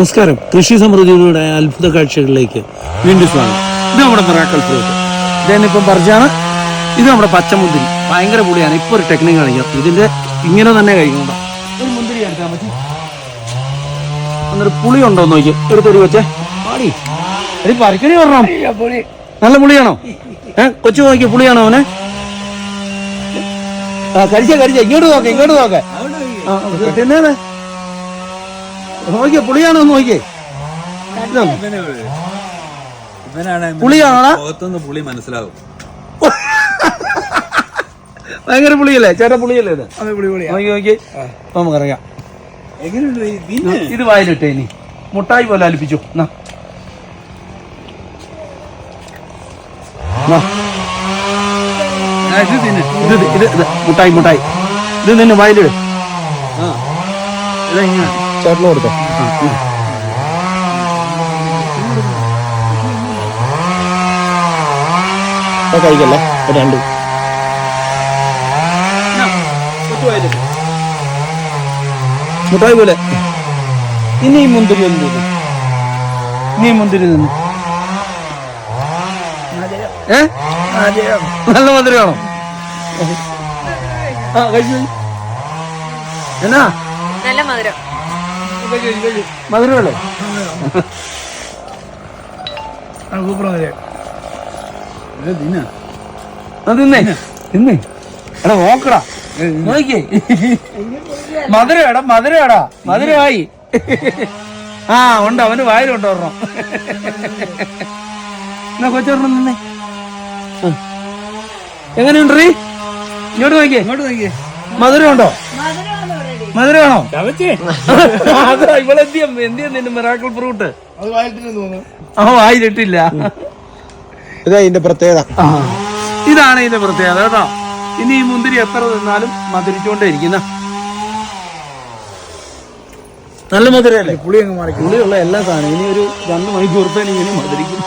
നമസ്കാരം. കൃഷി സമൃദ്ധിയുടെ അത്ഭുത കാഴ്ചകളിലേക്ക് വീണ്ടും സ്വാഗതം. ഇത് നമ്മുടെ മിറാക്കൽ ഫ്രൂട്ട് ഇതേന്നിപ്പം പറിച്ചാണ്. ഇത് നമ്മുടെ പച്ചമുന്തിരി. ഭയങ്കര പുളിയാണ് ഇപ്പൊ ഒരു ടെക്നിക് കാണിക്കാം. ഇതിന്റെ ഇങ്ങനെ തന്നെ കഴിക്കണം ഒരു മുന്തിരി എടുക്കാൻ പറ്റും അന്നൊരു പുളി ഉണ്ടോ എന്ന് നോക്കി തൊടി വെച്ചേ ഇത് പറിക്കണി പറഞ്ഞോ നല്ല പുളിയാണോ? ഏ കൊച്ചു നോക്കിയ പുളിയാണോ അവനെ? ആ കഴിച്ച ഇങ്ങോട്ട് നോക്കാം ഇങ്ങോട്ട് നോക്കാം. തിന്നേനെ. നോക്കിയേ പുളിയാണോ നോക്കിയേ പുളി മനസ്സിലാവും. ഭയങ്കര പുളിയല്ലേ? ചേട്ടാ പുളിയല്ലേ ഇത്? നോക്കി നോക്കി. നമുക്കറിയാം? ഇത് വായിലിട്ടേ ഇനി. മുട്ടായി പോലെ അലിപ്പിച്ചു. എന്നാ. ഇത് ഇത് ഇത് ഇത് ഇത് മുട്ടായി മുട്ടായി. ഇത് നിന്നെ വായിലിട്. ആ. ഇതെങ്ങനെ? ചേട്ടന് കൊടുത്തോ. കഴിക്കല്ലേ? രണ്ട്. മുട്ടായി പോലെ. ഇനി മുന്തിരി ഒന്ന് ഇനി മുന്തിരി നിന്ന് ഏ? നല്ല മധുരമാണോ? ആ കഴിച്ചു. എന്നാ? നല്ല മധുരം. മധുരമല്ലേ? തിന്ന്. തിന്നേ എടാ നോക്കടാ. നോക്കിയേ. മധുരമായി. ആ ഉണ്ട്. അവന് വായിലുണ്ട് ഒരെണ്ണം. എന്നാ കൊച്ചൊരെണ്ണം നിന്നെ. എങ്ങനെയുണ്ട് ഇങ്ങോട്ട് നോക്കിയേ. ഇങ്ങോട്ട് നോക്കിയേ. മധുരമുണ്ടോ? മധുരമാണോ. അതാ ഇവളെന്തിയം എന്തിയം നിന്റെ മിറാക്കിൾ ഫ്രൂട്ട് ആ വായിലിട്ടില്ല ഇതാ ഇതിന്റെ പ്രത്യേകത. ഇതാണ് ഇതിന്റെ പ്രത്യേകത കേട്ടോ. ഇനി ഈ മുന്തിരി എത്ര തിന്നാലും മധുരിച്ചോണ്ടേ ഇരിക്കുന്ന നല്ല മധുരല്ലേ? പുളി അങ്ങ് മാറി പുളിയുള്ള എല്ലാ സാധനം ഇനി ഒരു രണ്ട് മണിക്കൂർത്തേന് ഇങ്ങനെ മധുരിക്കും.